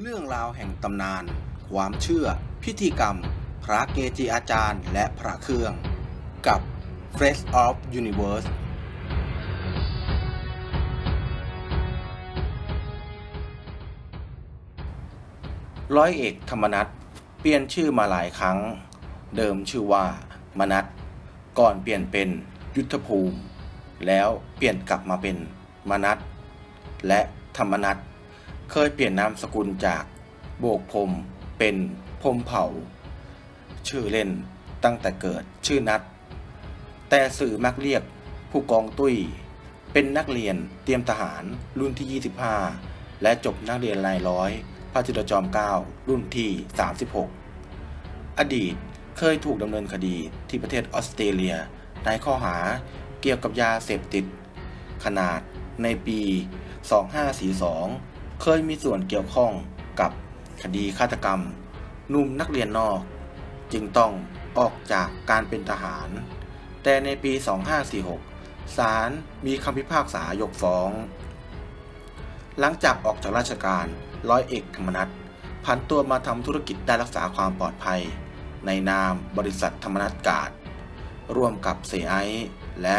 เรื่องราวแห่งตำนาน ความเชื่อ พิธีกรรม พระเกจิอาจารย์ และพระเครื่อง กับ Face of Universe ร้อยเอกธรรมนัฐเปลี่ยนชื่อมาหลายครั้ง เดิมชื่อว่ามนัฐก่อนเปลี่ยนเป็นยุทธภูมิ แล้วเปลี่ยนกลับมาเป็นมนัฐและธรรมนัฐ เคยเปลี่ยนนามสกุลจากโบกพรมเป็นพรมเผ่า ชื่อเล่นตั้งแต่เกิดชื่อนัทแต่สื่อมักเรียกผู้กองตุ้ย เป็นนักเรียนเตรียมทหารรุ่นที่ 25 และจบนักเรียนรายร้อย พระจุลจอมเกล้ารุ่นที่ 36 อดีตเคยถูกดำเนินคดีที่ประเทศออสเตรเลียในข้อหาเกี่ยวกับยาเสพติด ขนาดในปี 2542 เคยมีส่วนเกี่ยวข้องกับคดีฆาตกรรม นุ่มนักเรียนนอก จึงต้องออกจากการเป็นทหาร แต่ในปี 2546 ศาลมีคำพิพากษายกฟ้อง หลังจากออกจากราชการร้อยเอกธรรมนัฐผันตัวมาทำธุรกิจด้านรักษาความปลอดภัย ในนามบริษัทธรรมนัฐกาดร่วมกับเสียไอและ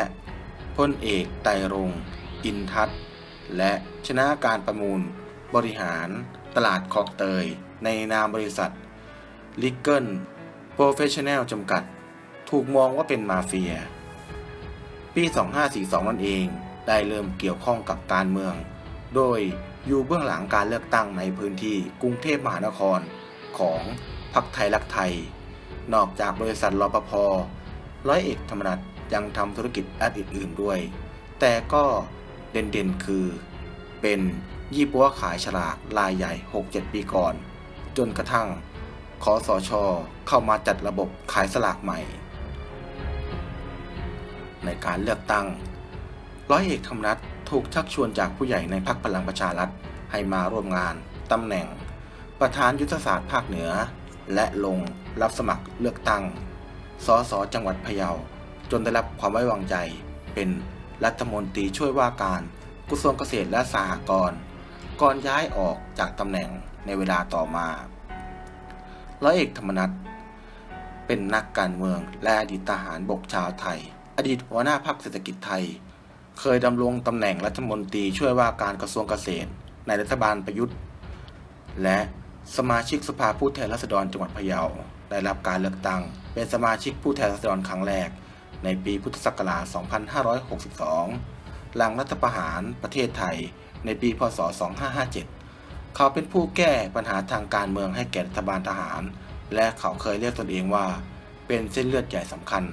พลเอกไตรรงอินทัศและชนะการประมูล บริหารตลาดคลองเตย ในนามบริษัทลิกเกิลโปรเฟชชั่นแนลจำกัด ถูกมองว่าเป็นมาเฟีย ปี 2542 นั่นเองได้เริ่มเกี่ยวข้องกับการเมือง โดยอยู่เบื้องหลังการเลือกตั้งในพื้นที่กรุงเทพมหานครของพรรคไทยรักไทย นอกจากบริษัทรปภร้อยเอกธรรมนัฐยังทำธุรกิจด้านอื่นๆด้วย แต่ก็เด่นๆคือเป็น ยี่ปัวขายฉลากรายใหญ่ 6-7 ปีก่อน จนกระทั่งคอสชเข้ามาจัดระบบขายสลากใหม่ ในการเลือกตั้ง ร้อยเอกธรรมนัฐถูกชักชวนจากผู้ใหญ่ในพรรคพลังประชารัฐให้มาร่วมงานตำแหน่ง ประธานยุทธศาสตร์ภาคเหนือ และลงรับสมัครเลือกตั้ง สสจังหวัดพะเยา จนได้รับความไว้วางใจ เป็นรัฐมนตรีช่วยว่าการกระทรวงเกษตรและสหกรณ์ ก่อนย้ายออกจากตำแหน่งในเวลาต่อมา ร้อยเอกธรรมนัฐเป็นนักการเมืองและอดีตทหารบกชาวไทย อดีตหัวหน้าพรรคเศรษฐกิจไทย เคยดำรงตำแหน่งรัฐมนตรีช่วยว่าการกระทรวงเกษตร ในรัฐบาลประยุทธ์ และสมาชิกสภาผู้แทนราษฎรจังหวัดพะเยา ได้รับการเลือกตั้ง เป็นสมาชิกผู้แทนราษฎรครั้งแรก ในปีพุทธศักราช 2562 หลังรัฐประหารประเทศไทยในปี พศ 2557 เขาเป็นผู้แก้ปัญหาทางการเมืองให้แก่รัฐบาลทหาร และเขาเคยเรียกตนเองว่า เป็นเส้นเลือดใหญ่สำคัญ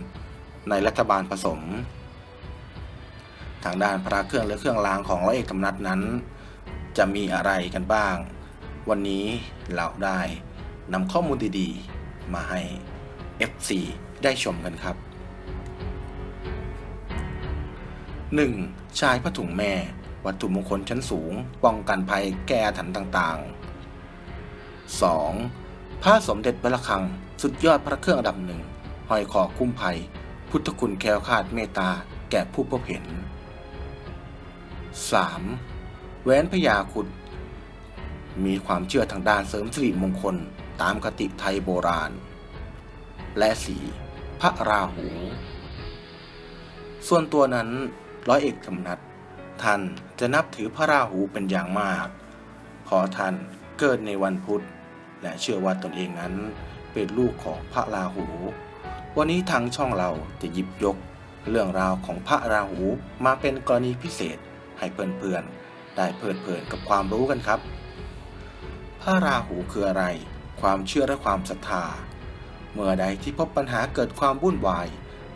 ในรัฐบาลผสม ทางด้านพระเครื่องและเครื่องรางของร้อยเอกธรรมนัฐนั้น จะมีอะไรกันบ้าง วันนี้เราได้นำข้อมูลดีๆ มาให้ FC ได้ชมกันครับ 1. ชายผ้าถุงแม่ วัตถุมงคลชั้นสูง ป้องกันภัยแก้ถรรพ์ต่างๆ 2. พระสมเด็จพระระฆัง สุดยอดพระเครื่องอันดับหนึ่งห้อยคอคุ้มภัย พุทธคุณแคล้วคลาดเมตตาแก่ผู้พบเห็น 3. แหวนพญาคุดมีความเชื่อทางด้านเสริมสิริมงคลตามคติไทยโบราณ และ 4. พระราหู ส่วนตัวนั้น ร้อยเอกธรรมนัฐท่านจะนับถือพระราหูเป็นอย่างมากเพราะท่านเกิดในวันพุธ และเชื่อว่าตนเองนั้นเป็นลูกของพระราหู วันนี้ทางช่องเราจะหยิบยก เรื่องราวของพระราหูมาเป็นกรณีพิเศษให้เพื่อนๆได้เพลิดเพลินกับความรู้กันครับ พระราหูคืออะไร ความเชื่อและความศรัทธา เมื่อใดที่พบปัญหาเกิดความวุ่นวาย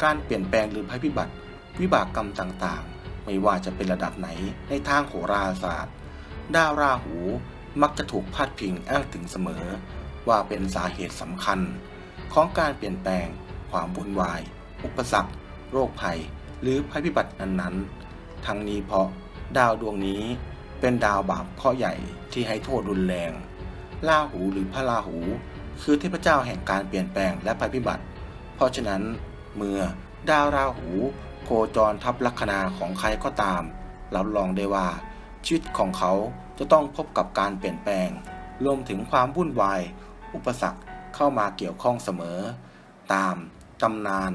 การเปลี่ยนแปลงหรือภัยพิบัติ วิบากกรรมต่างๆ ไม่ว่าจะเป็นระดับไหนในทางโหราศาสตร์ ดาวราหูมักจะถูกพาดพิงอ้างถึงเสมอ ว่าเป็นสาเหตุสำคัญ ของการเปลี่ยนแปลง ความวุ่นวาย อุปสรรค โรคภัย หรือภัยพิบัตินั้นๆทั้งนี้เพราะดาวดวงนี้เป็นดาวบาปข้อใหญ่ที่ให้โทษรุนแรงราหูหรือพระราหู คือเทพเจ้าแห่งการเปลี่ยนแปลงและภัยพิบัติ เพราะฉะนั้น เมื่อดาวราหู โคจรทับลัคนาของใครก็ตาม รับรองได้ว่า ชีวิตของเขาจะต้องพบกับการเปลี่ยนแปลง รวมถึงความวุ่นวาย อุปสรรคเข้ามาเกี่ยวข้องเสมอ ตามตำนาน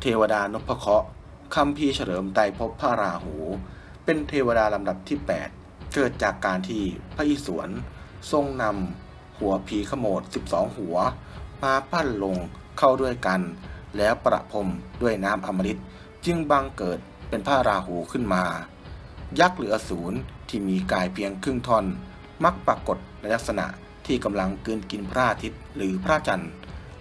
เทวดานพเคราะห์คำพีเฉลิมไตรภพพระราหู เป็นเทวดาลำดับที่ 8 เกิดจากการที่พระอิศวรทรงนำหัวผีขโมด 12 หัว มาปั้นลงเข้าด้วยกัน แล้วประพรมด้วยน้ำอมฤต จึงบังเกิดเป็นพระราหูขึ้นมา ยักษ์หรืออสูรที่มีกายเพียงครึ่งท่อน มักปรากฏในลักษณะที่กำลังกืนกินพระอาทิตย์หรือพระจันทร์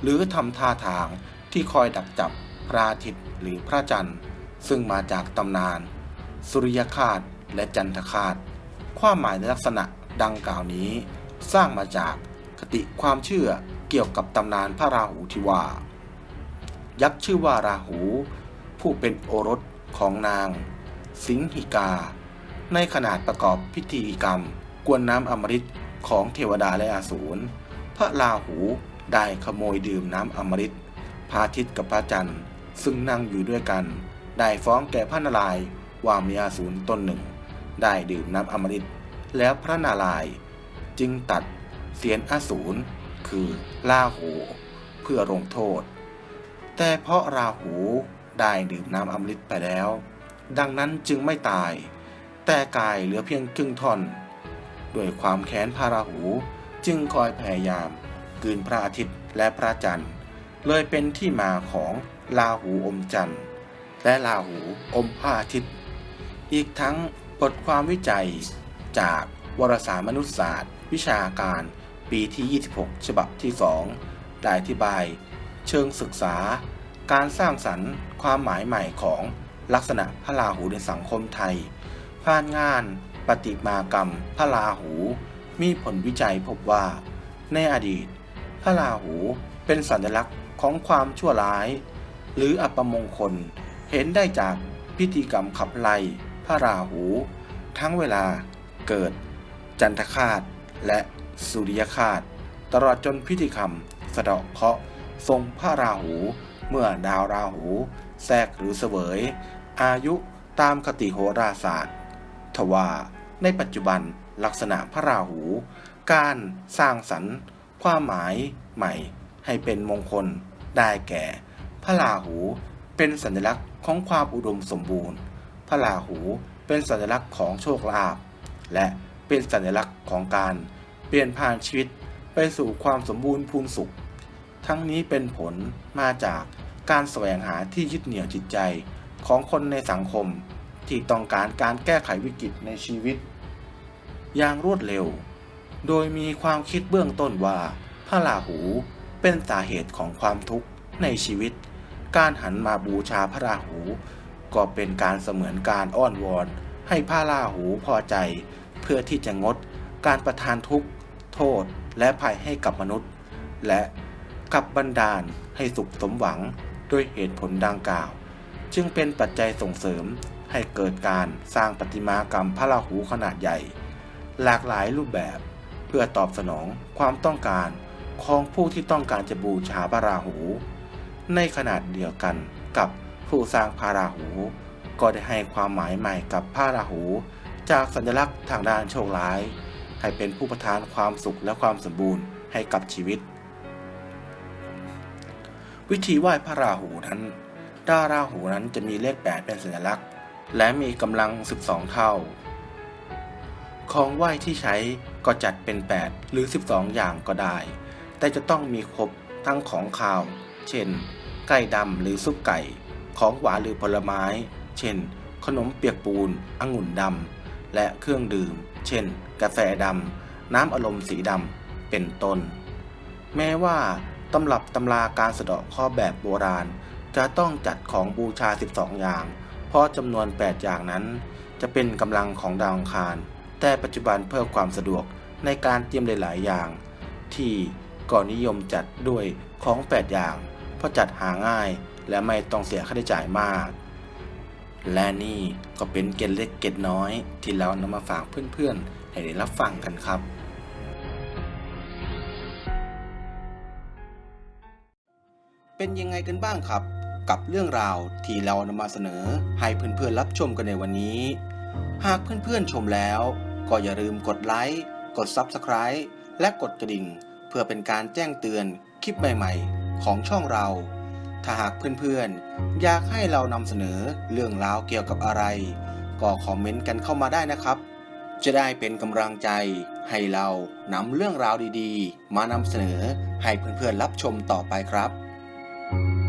หรือทำท่าทางที่คอยดักจับพระอาทิตย์หรือพระจันทร์ ซึ่งมาจากตำนาน สุริยคาตและจันทคาตความหมายในลักษณะดังกล่าวนี้ สร้างมาจากคติความเชื่อเกี่ยวกับตำนานพระราหูที่ว่า ยักษ์ชื่อว่าราหู ผู้เป็นโอรสของนาง สิงหิกา ในขนาดประกอบพิธีกรรม กวนน้ำอมฤตของเทวดาและอาสูร พระราหูได้ขโมยดื่มน้ำอมฤตพระอาทิตย์กับพระจันทร์ซึ่งนั่งอยู่ด้วยกัน ได้ฟ้องแก่พระนารายณ์ว่ามีอาสูรตนหนึ่ง ได้ดื่มน้ำอมฤตแล้วพระนารายณ์จึงตัดเสียนอสูรคือราหู เพื่อลงโทษ แต่เพราะราหู ได้ดื่มน้ำอมฤตไปแล้ว ดังนั้นจึงไม่ตาย แต่กายเหลือเพียงครึ่งท่อนด้วยความแค้นพระราหูจึงคอยพยายามกืนพระอาทิตย์และพระจันทร์ เลยเป็นที่มาของราหูอมจันทร์ และราหูอมพระอาทิตย์ อีกทั้งบทความวิจัยจากวารสารมนุษยศาสตร์ วิชาการปีที่ 26 ฉบับที่ 2 ได้อธิบาย เชิงศึกษา การสร้างสรรค์ความหมายใหม่ของลักษณะพระราหูในสังคมไทยผ่านงานปฏิมากรรมพระราหู มีผลวิจัยพบว่า ในอดีต พระราหูเป็นสัญลักษณ์ของความชั่วร้าย หรืออัปมงคล เห็นได้จากพิธีกรรมขับไล่พระราหู ทั้งเวลาเกิด จันทคาตและสุริยคาตตลอดจนพิธีกรรมสะเดาะเคราะห์ทรงพระราหู เมื่อดาวราหู แทรกหรือเสวย อายุตามคติโหราศาสตร์ ทว่าในปัจจุบันลักษณะพระราหู การสร้างสรรค์ความหมายใหม่ให้เป็นมงคล ได้แก่ พระราหูเป็นสัญลักษณ์ของความอุดมสมบูรณ์ พระราหูเป็นสัญลักษณ์ของโชคลาภและเป็นสัญลักษณ์ของการเปลี่ยนผ่านชีวิตไปสู่ความสมบูรณ์พูนสุข ทั้งนี้เป็นผลมาจากการแสวงหาที่ยึดเหนี่ยวจิตใจของคนในสังคมที่ต้องการการแก้ไขวิกฤตในชีวิต อย่างรวดเร็ว โดยมีความคิดเบื้องต้นว่าพระราหูเป็นสาเหตุของความทุกข์ในชีวิต การหันมาบูชาพระราหู ก็เป็นการเสมือนการอ้อนวอน ให้พระราหูพอใจ เพื่อที่จะงดการประทานทุกข์ โทษและภัยให้กับมนุษย์ และ กับบันดาลให้สุขสมหวังด้วยเหตุผลดังกล่าว จึงเป็นปัจจัยส่งเสริมให้เกิดการสร้างประติมากรรมพระราหูขนาดใหญ่ หลากหลายรูปแบบเพื่อตอบสนองความต้องการของผู้ที่ต้องการจะบูชาพระราหู ในขนาดเดียวกันกับผู้สร้างพระราหู ก็ได้ให้ความหมายใหม่กับพระราหู จากสัญลักษณ์ทางด้านโชคร้าย ให้เป็นผู้ประทานความสุขและความสมบูรณ์ให้กับชีวิต วิธีไหว้พระราหูนั้นดาราหูนั้นจะมีเลข 8 เป็นสัญลักษณ์ และมีกำลัง 12 เท่า ของไหว้ที่ใช้ก็จัดเป็น 8 หรือ 12 อย่างก็ได้ แต่จะต้องมีครบทั้งของขาว เช่น ไก่ดำหรือซุปไก่ ของหวานหรือผลไม้ เช่น ขนมเปียกปูน องุ่นดำ และเครื่องดื่ม เช่น กาแฟดำ น้ำอารมณ์สีดำ เป็นต้น แม้ว่า ตำรับตำราการสะเดาะข้อแบบโบราณ จะต้องจัดของบูชา 12 อย่าง เพราะจำนวน 8 อย่างนั้น จะเป็นกำลังของดาวอังคาร แต่ปัจจุบันเพิ่มความสะดวกในการเตรียมหลาย ๆ อย่าง ที่ก่อนนิยมจัดด้วยของ 8 อย่าง เพราะจัดหาง่ายและไม่ต้องเสียค่าใช้จ่ายมาก และนี่ก็เป็นเกร็ดเล็กเกร็ดน้อย ที่เรานำมาฝากเพื่อน ๆ ให้ได้รับฟังกันครับ เป็นยังไงกันบ้างครับ กับเรื่องราวที่เรานำมาเสนอให้เพื่อนๆรับชมกันในวันนี้ หากเพื่อนๆชมแล้ว ก็อย่าลืมกดไลค์กด Subscribe และกดกระดิ่ง เพื่อเป็นการแจ้งเตือนคลิปใหม่ๆ ของช่องเรา ถ้าหากเพื่อนๆ อยากให้เรานำเสนอเรื่องราวเกี่ยวกับอะไร ก็คอมเมนต์กันเข้ามาได้นะครับ จะได้เป็นกำลังใจให้เรานำเรื่องราวดีๆ มานำเสนอให้เพื่อนๆรับชมต่อไปครับ thank you